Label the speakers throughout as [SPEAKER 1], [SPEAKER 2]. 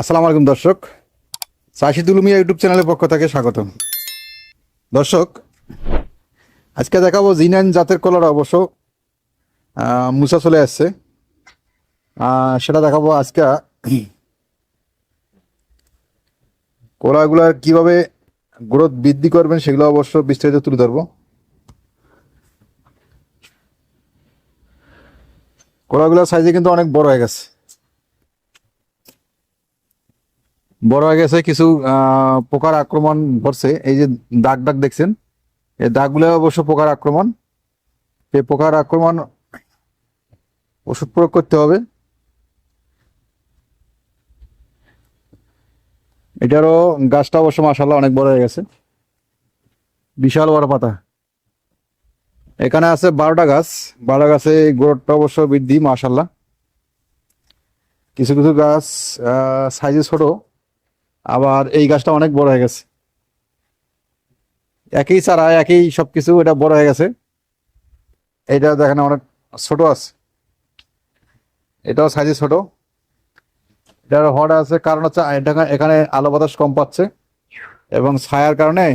[SPEAKER 1] আসসালামু আলাইকুম দর্শক। চাষি দুলুমিয়া ইউটিউব চ্যানেলের পক্ষ থেকে স্বাগতম। দর্শক, আজকে দেখাবো জিনাইন জাতের কলার অবশ্য মুসা চলে আসছে। সেটা দেখাবো আজকে, কলাগুলার কীভাবে গ্রোথ বৃদ্ধি করবেন সেগুলো অবশ্য বিস্তারিত তুলে ধরবো। কলাগুলোর সাইজে কিন্তু অনেক বড় হয়ে গেছে। বড় হয়ে গেছে, কিছু পোকার আক্রমণ ধরছে এই যে দাগ দাগ দেখছেন, এই দাগগুলো অবশ্য পোকার আক্রমণ। এই পোকার আক্রমণ ওষুধ প্রয়োগ করতে হবে। এটারও গাছটা অবশ্য মাসাল্লাহ অনেক বড় হয়ে গেছে। বিশাল বড় পাতা। এখানে আছে বারোটা গাছ। বারোটা গাছে গ্রোথটা অবশ্য বৃদ্ধি মাসাল্লাহ কিছু কিছু গাছ সাইজে ছোট। আবার এই গাছটা অনেক বড় হয়ে গেছে। একই চারা, একই সবকিছু, এটা বড় হয়ে গেছে। এটা দেখেন অনেক ছোট আছে। এটাও সাইজে ছোট। এটার হট আছে, কারণ হচ্ছে এখানে আলো বাতাস কম পাচ্ছে এবং ছায়ার কারণে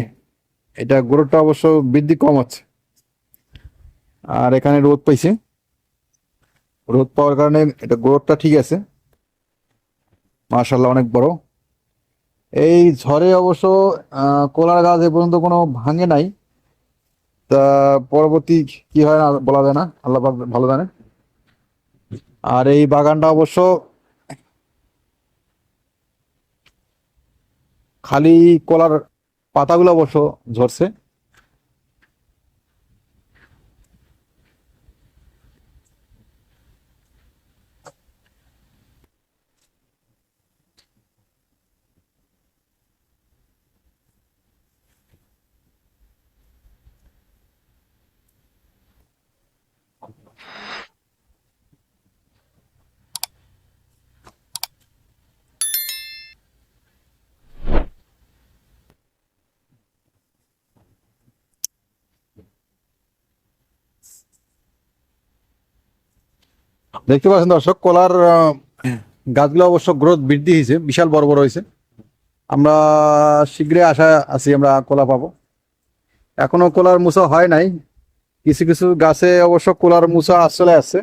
[SPEAKER 1] এটা গ্রোথটা অবশ্য বৃদ্ধি কম হচ্ছে। আর এখানে রোদ পাইছে। রোদ পাওয়ার কারণে এটা গ্রোথটা ঠিক আছে। মার্শাল্লাহ অনেক বড়। এই ঝড়ে অবশ্য কলার গাছ এ পর্যন্ত কোনো ভাঙে নাই। তা পরবর্তী কি হয় না বলা যায় না, আল্লাহ ভালো জানে। আর এই বাগানটা অবশ্য খালি কলার পাতাগুলো অবশ্য ঝরছে। দেখতে পাচ্ছেন দর্শক, কলার গাছগুলো অবশ্য গ্রোথ বৃদ্ধি হয়েছে, বিশাল বড় বড় হয়েছে। আমরা শীঘ্রই আশা আছি আমরা কলা পাবো। এখনও কলার মুসা হয় নাই। কিছু কিছু গাছে অবশ্য কলার মুসা চলে আসছে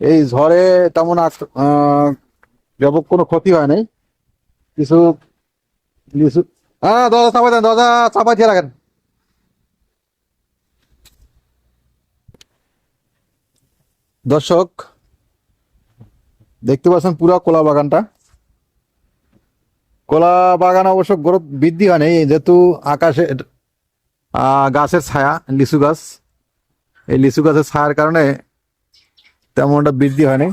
[SPEAKER 1] এই ঝড়ে তেমন ব্যাপক কোনো ক্ষতি হয় নাই। কিছু লিচু হ্যাঁ দরজা চাপাই দেন, দরজা চাপাই দিয়ে রাখেন। দর্শক, দেখতে পাচ্ছেন পুরা কলা বাগানটা। কলা বাগান অবশ্য গ্রোথ বৃদ্ধি হয়নি, যেহেতু আকাশে গাছের ছায়া, লিচু গাছ। এই লিচু গাছের ছায়ার কারণে তেমনটা বৃদ্ধি হয়নি।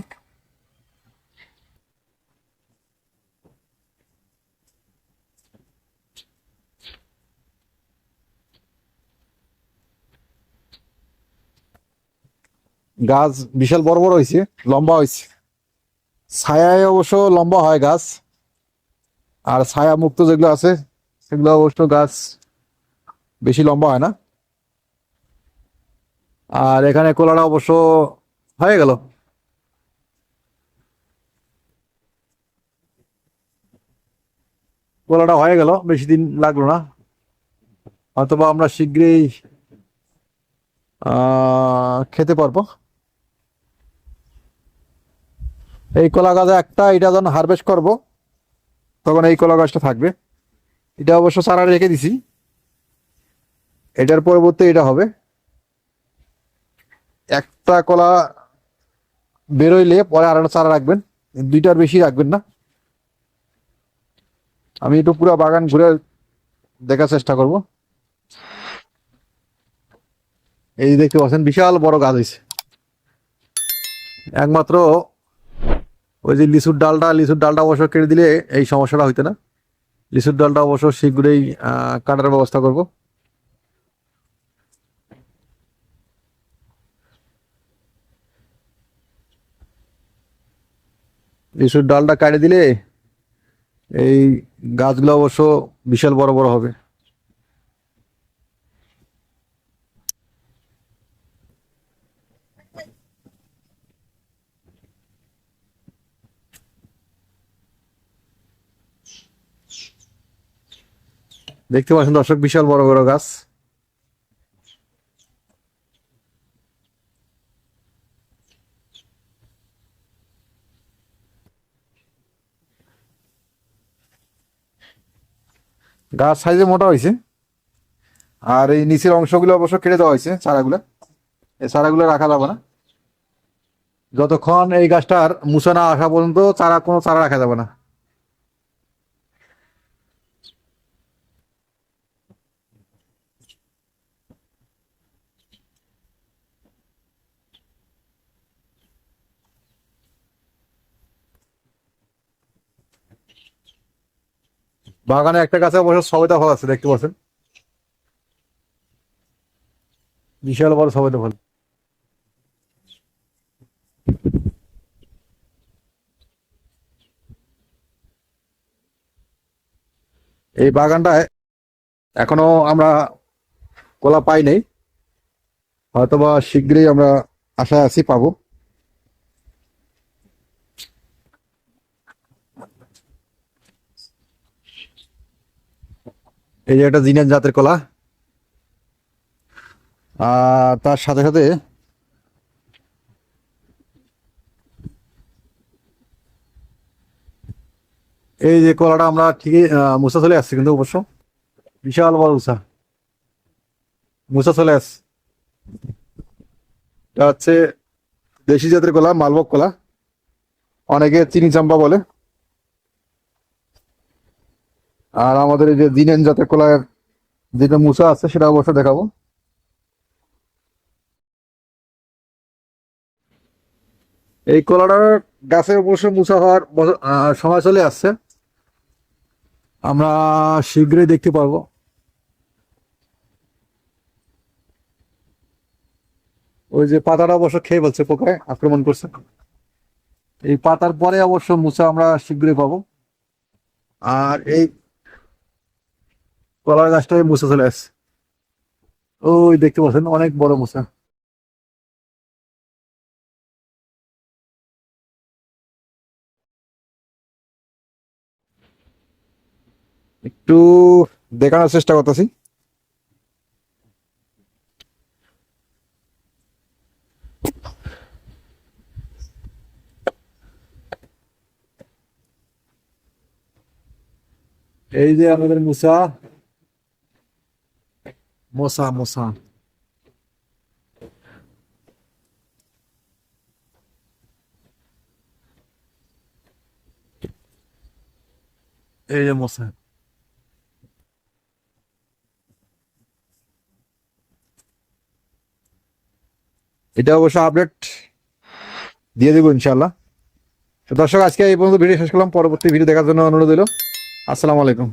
[SPEAKER 1] গাছ বিশাল বড় বড় হয়েছে, লম্বা হয়েছে। ছায়ায় অবশ্য লম্বা হয় গাছ। আর ছায়া মুক্ত যেগুলো আছে, সেগুলো অবশ্য গাছ বেশি লম্বা হয় না। আর এখানে কোলাটা অবশ্য হয়ে গেল। কোলাটা হয়ে গেল, বেশি দিন লাগল না। অথবা আমরা শীঘ্রই খেতে পারব। এই কলা গাছে একটা এটা যখন হারভেস্ট করব, তখন এই কলা গাছটা থাকবে। এটা অবশ্য চারা রেখে দিছি। এটার পরবর্তী এটা হবে। একটা কলা বেরোইলে পরে আর একটা চারা রাখবেন। দুইটার বেশি রাখবেন না। আমি একটু পুরো বাগান ঘুরে দেখার চেষ্টা করব। এই দেখতে পাচ্ছেন, বিশাল বড় গাছ হয়েছে একমাত্র ওই যে লিচুর ডালটা লিচুর ডালটা অবশ্য কেটে দিলে এই সমস্যাটা হইতো না। লিচুর ডালটা অবশ্য শীঘ্রই কাটার ব্যবস্থা করব। লিচুর ডালটা কাটে দিলে এই গাছগুলো অবশ্য বিশাল বড় বড় হবে। দেখতে পাচ্ছেন দর্শক, বিশাল বড় বড় গাছ। গাছ সাইজে মোটা হয়েছে। আর এই নিচের অংশগুলো অবশ্য কেটে দেওয়া হয়েছে চারাগুলো। এই চারাগুলো রাখা যাবে না। যতক্ষণ এই গাছটার মুছে না আসা পর্যন্ত চারা, কোনো চারা রাখা যাবে না। বাগানে একটা গাছে অবশ্য সবেদা ফল আছে, দেখতে পাচ্ছেন? বিশাল বড় সবেদা ফল। এই বাগানটায় এখনও আমরা কলা পাই নাই। হয়তোবা শীঘ্রই আমরা আশায় আছি পাবো। এই যে একটা জিনের জাতের কলা। আর তার সাথে সাথে এই যে কলাটা আমরা ঠিকই মুসা চলে আসছি কিন্তু অবশ্য। বিশাল বড় উষা মুসা চলে আসছে। এটা হচ্ছে দেশি জাতের কলা, মালভোগ কলা। অনেকে চিনি চাম্পা বলে। আর আমাদের এই যে দিনেন জাতের কলার যেটা মুসা আছে, সেটা অবশ্য দেখাবো। এই কলাটার গাছে অবশ্য মুসা হওয়ার সময় চলে আসছে। আমরা শীঘ্রই দেখতে পারব। ওই যে পাতাটা অবশ্য খেয়ে বলছে পোকায় আক্রমণ করছে। এই পাতার পরে অবশ্য মুসা আমরা শীঘ্রই পাবো। আর এই কলার গাছটাই মুসা চলে আসছে। ওই দেখতে পাচ্ছেন, অনেক বড় মুসা একটু দেখানোর চেষ্টা করতেছি। এই যে আমাদের মুসা মশা এই যে মশা এটা অবশ্য আপডেট দিয়ে দেবো ইনশাল্লাহ দর্শক, আজকে এই পর্যন্ত ভিডিও শেষ করলাম। পরবর্তী ভিডিও দেখার জন্য অনুরোধ দিল আসসালামু আলাইকুম।